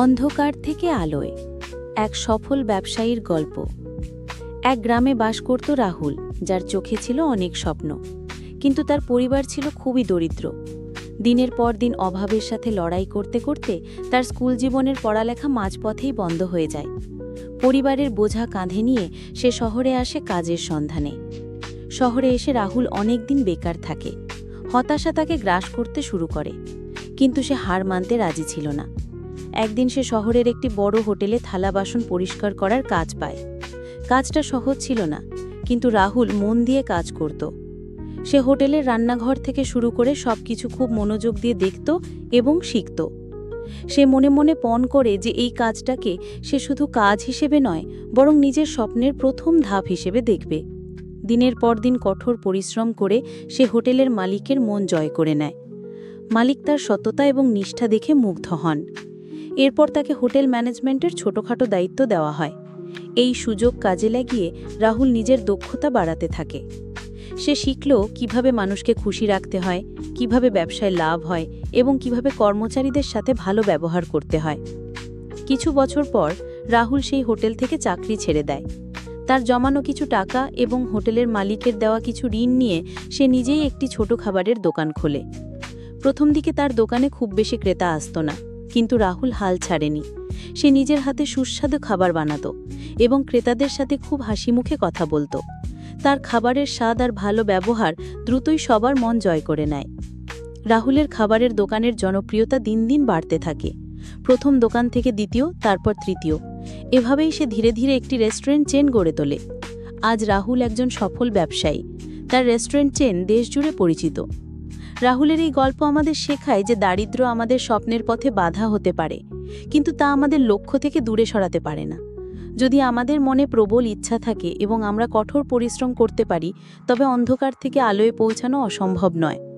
অন্ধকার থেকে আলোয়, এক সফল ব্যবসায়ীর গল্প। এক গ্রামে বাস করত রাহুল, যার চোখে ছিল অনেক স্বপ্ন, কিন্তু তার পরিবার ছিল খুবই দরিদ্র। দিনের পর দিন অভাবের সাথে লড়াই করতে করতে তার স্কুল জীবনের পড়ালেখা মাঝপথেই বন্ধ হয়ে যায়। পরিবারের বোঝা কাঁধে নিয়ে সে শহরে আসে কাজের সন্ধানে। শহরে এসে রাহুল অনেক দিন বেকার থাকে, হতাশা তাকে গ্রাস করতে শুরু করে, কিন্তু সে হার মানতে রাজি ছিল না। একদিন সে শহরের একটি বড় হোটেলে থালা বাসন পরিষ্কার করার কাজ পায়। কাজটা সহজ ছিল না, কিন্তু রাহুল মন দিয়ে কাজ করত। সে হোটেলের রান্নাঘর থেকে শুরু করে সব কিছু খুব মনোযোগ দিয়ে দেখত এবং শিখত। সে মনে মনে পণ করে যে এই কাজটাকে সে শুধু কাজ হিসেবে নয়, বরং নিজের স্বপ্নের প্রথম ধাপ হিসেবে দেখবে। দিনের পর দিন কঠোর পরিশ্রম করে সে হোটেলের মালিকের মন জয় করে নেয়। মালিক তার সততা এবং নিষ্ঠা দেখে মুগ্ধ হন। এরপর তাকে হোটেল ম্যানেজমেন্টের ছোটখাটো দায়িত্ব দেওয়া হয়। এই সুযোগ কাজে লাগিয়ে রাহুল নিজের দক্ষতা বাড়াতে থাকে। সে শিখল কীভাবে মানুষকে খুশি রাখতে হয়, কীভাবে ব্যবসায় লাভ হয় এবং কীভাবে কর্মচারীদের সাথে ভালো ব্যবহার করতে হয়। কিছু বছর পর রাহুল সেই হোটেল থেকে চাকরি ছেড়ে দেয়। তার জমানো কিছু টাকা এবং হোটেলের মালিকের দেওয়া কিছু ঋণ নিয়ে সে নিজেই একটি ছোট খাবারের দোকান খোলে। প্রথম দিকে তার দোকানে খুব বেশি ক্রেতা আসতো না। কিন্তু রাহুল হাল ছাড়েনি। সে নিজের হাতে সুস্বাদু খাবার বানাত এবং ক্রেতাদের সাথে খুব হাসি মুখে কথা বলতো। তার খাবারের স্বাদ আর ভালো ব্যবহার দ্রুতই সবার মন জয় করে নেয়। রাহুলের খাবারের দোকানের জনপ্রিয়তা দিন দিন বাড়তে থাকে। প্রথম দোকান থেকে দ্বিতীয়, তারপর তৃতীয়। এভাবেই সে ধীরে ধীরে একটি রেস্টুরেন্ট চেন গড়ে তোলে। আজ রাহুল একজন সফল ব্যবসায়ী। তার রেস্টুরেন্ট চেন দেশজুড়ে পরিচিত। রাহুলের এই গল্প আমাদের শেখায় যে দারিদ্র আমাদের স্বপ্নের পথে বাধা হতে পারে, কিন্তু তা আমাদের লক্ষ্য থেকে দূরে সরাতে পারে না। যদি আমাদের মনে প্রবল ইচ্ছা থাকে এবং আমরা কঠোর পরিশ্রম করতে পারি, তবে অন্ধকার থেকে আলোয় পৌঁছানো অসম্ভব নয়।